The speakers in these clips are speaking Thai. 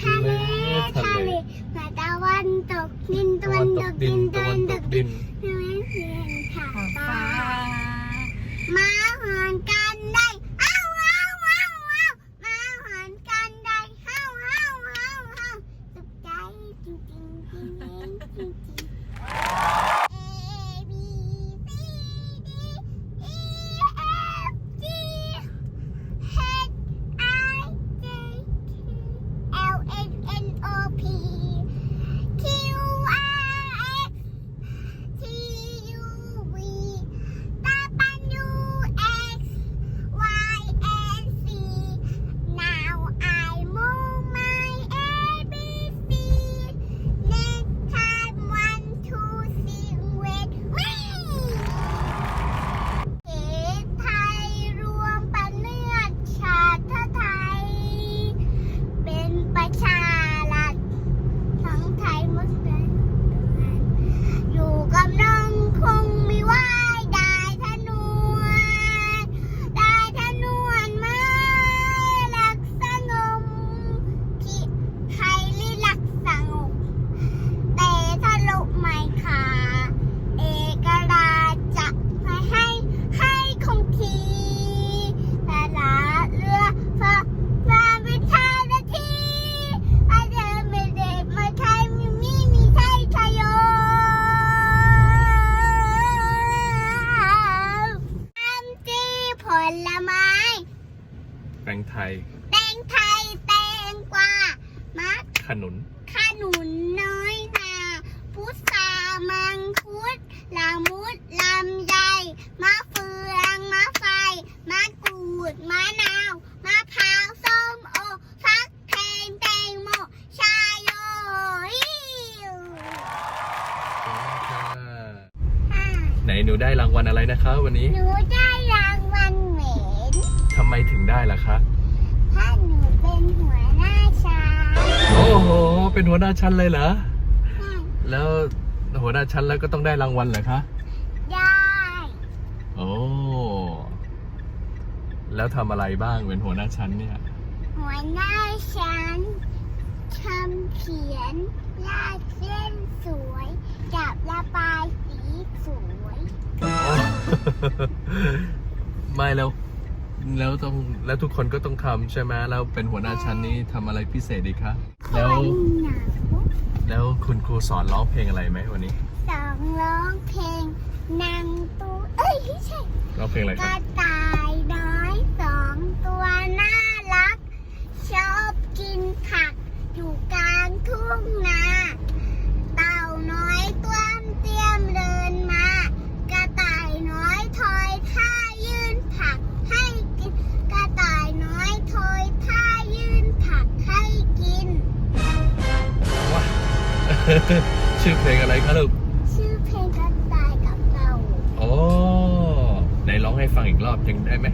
ทะเลทะเลหัวตะวันตกดินตะวันตกดินตะวันตกดินไม่เห็นขาตามาหอนกันได้อ้าวอ้าวอ้าวอ้ามาหอนกันได้เฮ้าเฮ้าเฮ้าเฮ้าสุขใจจริงจจ ลไม้ แตงไทย แตงไทย แตงกวา มักขนุน ขนุนน้อยนา พุทรามังคุดละมุดลำไยมะเฟืองมะไฟมะกรูดมะนาวมะพร้าวส้มโอฟักแทงแตงโมชายโยอิวฮ่าไหนหนูได้รางวัลอะไรนะคะวันนี้ หนูได้ ไมถึงได้ล่ะคะ ถ้าหนูเป็นหัวหน้าชายโอ้โห เป็นหัวหน้าชั้นเลยเหรอใช่แล้วหัวหน้าชั้นแล้วก็ต้องได้รางวัลเหรอคะ ได้ โอ้ แล้วทำอะไรบ้างเป็นหัวหน้าชั้นเนี่ย หัวหน้าฉันทำเขียนลากเส้นสวยกับระบายสีสวย ไม่แล้ว แล้วต้องแล้วทุกคนก็ต้องทำใช่ไหมแล้วเป็นหัวหน้าชั้นนี้ทำอะไรพิเศษดีคะแล้วคนหนาวแล้วคุณครูสอนร้องเพลงอะไรไหมวันนี้ สองร้องเพลงนางตูเอ้ยไม่ใช่ร้องเพลงอะไรกครัระบต่าย ชื่อเพลงอะไรคะลูก ชื่อเพลงกระต่ายกับเต่าโอ้ไหนร้องให้ฟังอีกรอบหนึ่งได้ไหม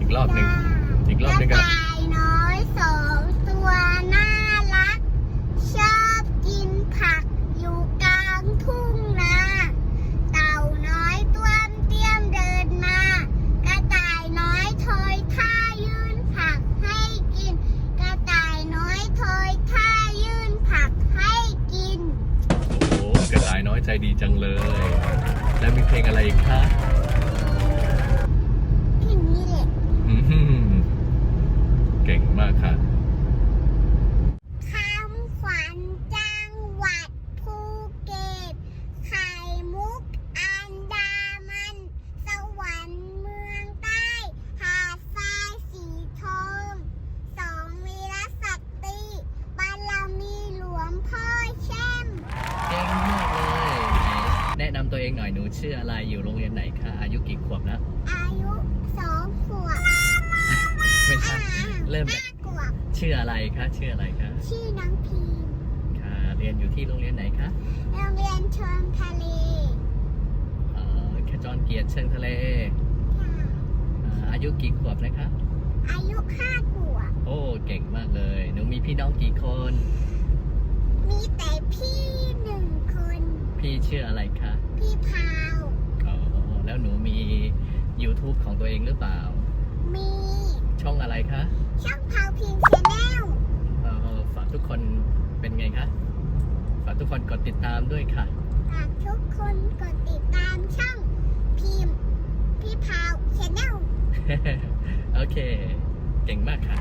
อีกรอบหนึ่ง อีกรอบหนึ่งกคระรับ ต่ายน้อยสองตัวน่า ใจดีจังเลย แล้วมีเพลงอะไรอีกคะ องหน่อยหนูชื่ออะไรอยู่โรงเรียนไหนคะอายุกี่ขวบนะอายุสองขวบไม่ใช่เริ่มจากห้าขวบชื่ออะไรคะชื่ออะไรคะชื่อน้องพีมค่ะเรียนอยู่ที่โรงเรียนไหนคะโรงเรียนเชิงทะเลเอ่อแคจรเกียรติเชิงทะเลค่ะอ่าอายุกี่ขวบนะคะ อายุห้าขวบโอ้เก่งมากเลยหนูมีพี่น้องกี่คน มีแต่พี่หนึ่งคน พี่ชื่ออะไรคะพี่พาวอ๋อแล้วหนูมี YouTube ของตัวเองหรือเปล่า มีช่องอะไรคะช่องพาวพินชาแนลเอ่อฝากทุกคนเป็นไงคะฝฝากทุกคนกดติดตามด้วยค่ะฝากทุกคนกดติดตามช่องพิมพ์พี่พาวชแนลโอเค เก่งมากค่ะ